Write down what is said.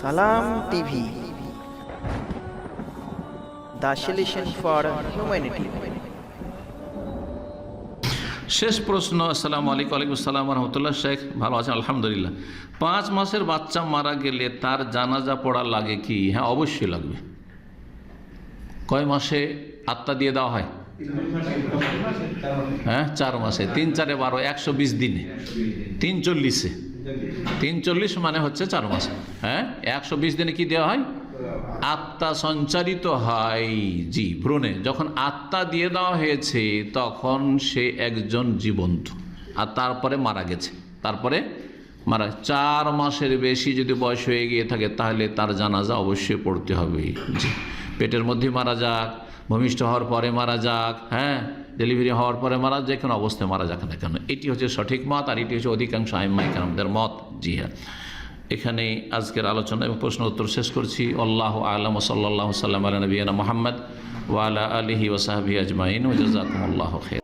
সালাম TV. The for humanity. শেষ প্রশ্ন, আসসালামু আলাইকুম আলাইকুম আসসালাম রহমতুল্লাহ। শেখ, ভালো আছেন? আলহামদুলিল্লাহ। পাঁচ মাসের বাচ্চা মারা গেলে তার জানাজা পড়া লাগে কি? হ্যাঁ অবশ্যই লাগবে। কয় মাসে আত্মা দিয়ে দেওয়া হয়? হ্যাঁ চার মাসে। তিন চারে বারো, একশো বিশ দিনে। তিন চল্লিশে। তিন চল্লিশ মানে হচ্ছে চার মাস। হ্যাঁ? একশো বিশ দিনে কি দেওয়া হয়? আত্মা সঞ্চারিত হয়। জি, ভ্রণে। যখন আত্মা দিয়ে দেওয়া হয়েছে, তখন সে একজন জীবন্ত। আর তারপরে মারা গেছে। তারপরে মারা চার মাসের বেশি যদি বয়স হয়ে গিয়ে থাকে, তাহলে তার জানাজা অবশ্যই পড়তে হবে। জি, পেটের মধ্যে মারা যাক। ভূমিষ্ঠ হওয়ার পরে মারা যাক হ্যাঁ? ডেলিভারি হওয়ার পরে মারা, যে কোনো অবস্থায় মারা যাক না কেন। এটি হচ্ছে সঠিক মত আর এটি হচ্ছে অধিকাংশ আইমাই আমাদের মত। জি হ্যাঁ। এখানে আজকের আলোচনা এবং প্রশ্ন উত্তর শেষ করছি। আল্লাহ আলম সাল্লাহ সাল্লাম আলী নবীনা মোহাম্মদ ওয়ালা আলহি ওসাহাবি আজমাইন। ওজাকুমুল্লাহ খের